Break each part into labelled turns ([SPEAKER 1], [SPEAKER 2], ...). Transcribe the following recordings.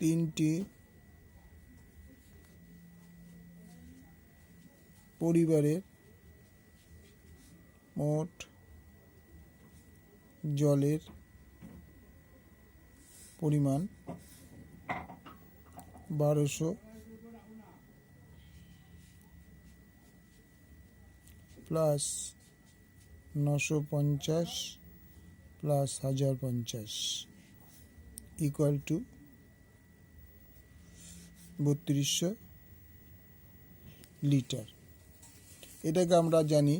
[SPEAKER 1] তিনটি পরিবারের মোট জলের পরিমাণ বারোশো প্লাস নশো পঞ্চাশ প্লাস হাজার পঞ্চাশ ইকুয়াল টু বত্রিশশো লিটার। এটাকে আমরা জানি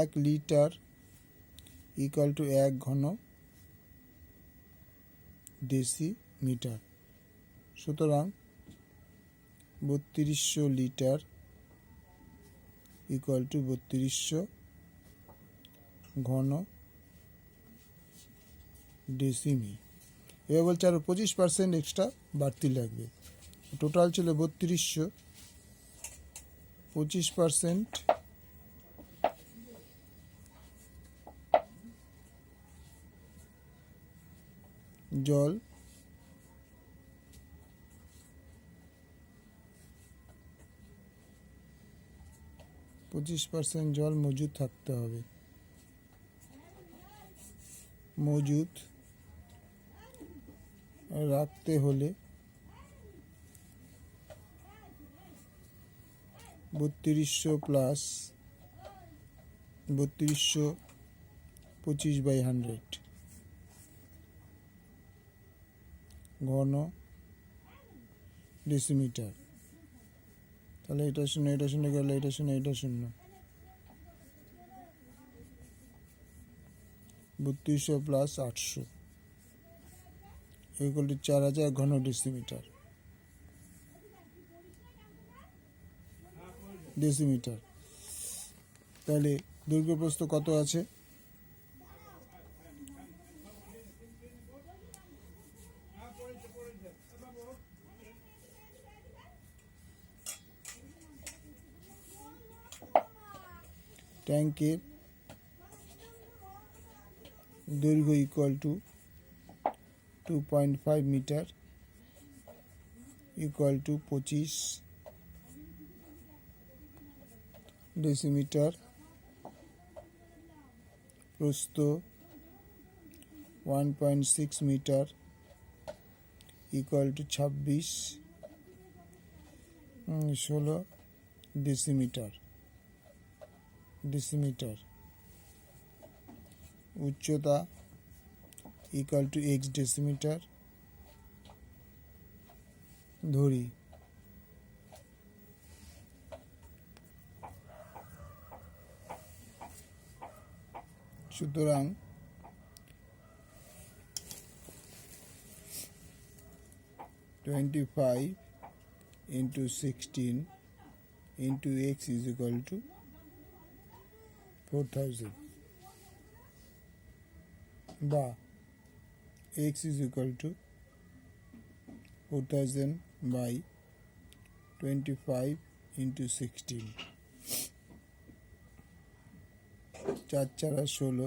[SPEAKER 1] এক লিটার ইকুয়াল টু এক ঘন ডেসি মিটার সুতরাং বত্রিশশো লিটার ইকুয়াল টু বত্রিশশো ঘন ডেসিমি এবার বলছে আরও পঁচিশ পার্সেন্ট এক্সট্রা বাড়তি লাগবে। টোটাল ছিল বত্রিশশো। পঁচিশ পার্সেন্ট জল। পঁচিশ পার্সেন্ট জল মজুদ থাকতে হবে। মজুদ রাখতে হলে বত্রিশশো প্লাস বত্রিশশো পঁচিশ বাই হান্ড্রেড ঘন ডেসিমিটার তাহলে এটা শূন্য এটা শূন্য গেলে, এটা শূন্য এটা শূন্য। বত্রিশশো প্লাস আটশো। এগুলো চার হাজার ঘন ডেসিমিটার ডেসিমিটার তাহলে দৈর্ঘ্যপ্রস্থ কত আছে? ট্যাঙ্কের দৈর্ঘ্য equal to two point five metre equal to পঁচিশ ডেসিমিটার, প্রস্থ one point six metre equal to ছাব্বিশ ষোলো ডেসিমিটার ডেসিমিটার উচ্চতা ইকুয়াল টু এক্স ডেসিমিটার ধরি। সুতরাং twenty five into sixteen into x is equal to four thousand বা x is equal to four thousand by twenty five into sixteen চার চারা ষোলো।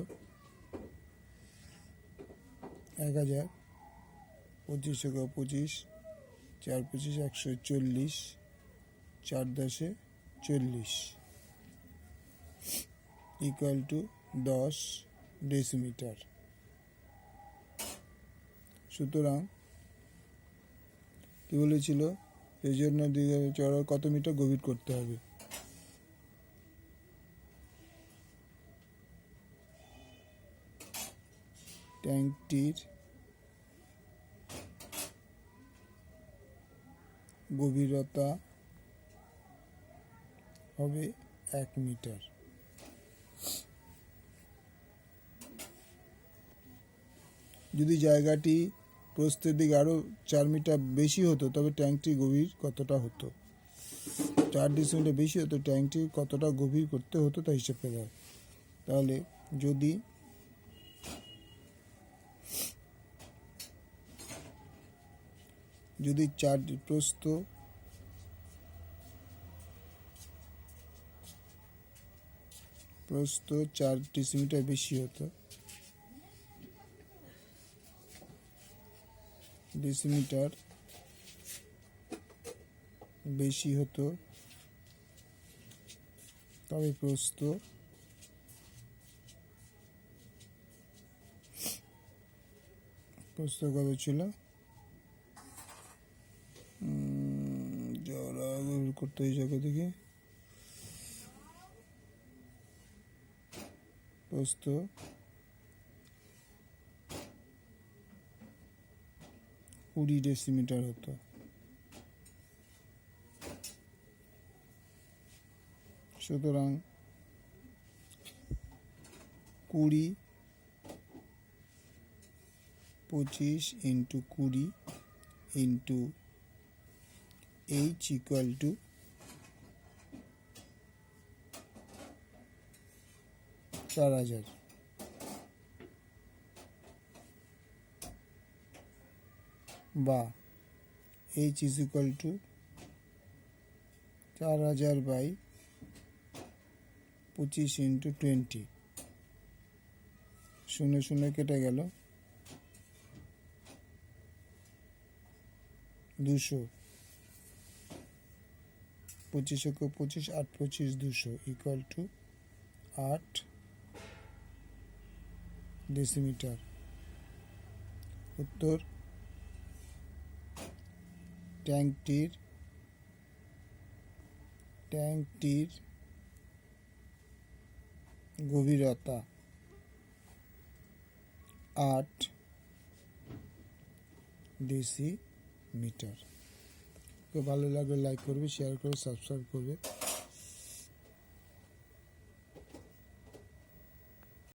[SPEAKER 1] এক হাজার পঁচিশ একা পঁচিশ, চার পঁচিশ একশো চল্লিশ, চার দশে চল্লিশ। ইকুয়াল টু দশ ডেসিমিটার সুতরাং, কি বলেছিল? এই জন্য চড়া কত মিটার গভীর করতে হবে? ট্যাঙ্কটির গভীরতা হবে এক মিটার। যদি জায়গাটি প্রস্থের দিকে আরও চার মিটার বেশি হতো, তবে ট্যাঙ্কটি গভীর কতটা হতো? চার ডিসিমিটার বেশি হতো ট্যাঙ্কটি কতটা গভীর করতে হতো তা হিসেব পেতে তাহলে যদি যদি চার প্রস্থ প্রস্থ চার ডিসিমিটার বেশি হতো ডেসিমিটার বেশি হতো, তবে প্রস্থ প্রস্থ কত ছিল? করতে এই জায়গা থেকে। প্রস্থ কুড়ি ডেসিমিটার হতো। সুতরাং কুড়ি পঁচিশ ইন্টু কুড়ি ইন্টু এইচ ইকুয়াল টু চার হাজার। বা এইচ ইজ ইকুয়াল টু চার হাজার বাই পঁচিশ ইন্টু টোয়েন্টি শূন্য শূন্য কেটে গেল। দুশো। পঁচিশ একে পঁচিশ, আট পঁচিশ, দুশো। ইকুয়াল টু আট। ডেসিমিটার। উত্তর ট্যাঙ্কটির ট্যাঙ্কটির গভীরতা আট ডেসিমিটার। তো ভালো লাগলে লাইক করবে শেয়ার করবে সাবস্ক্রাইব করবে।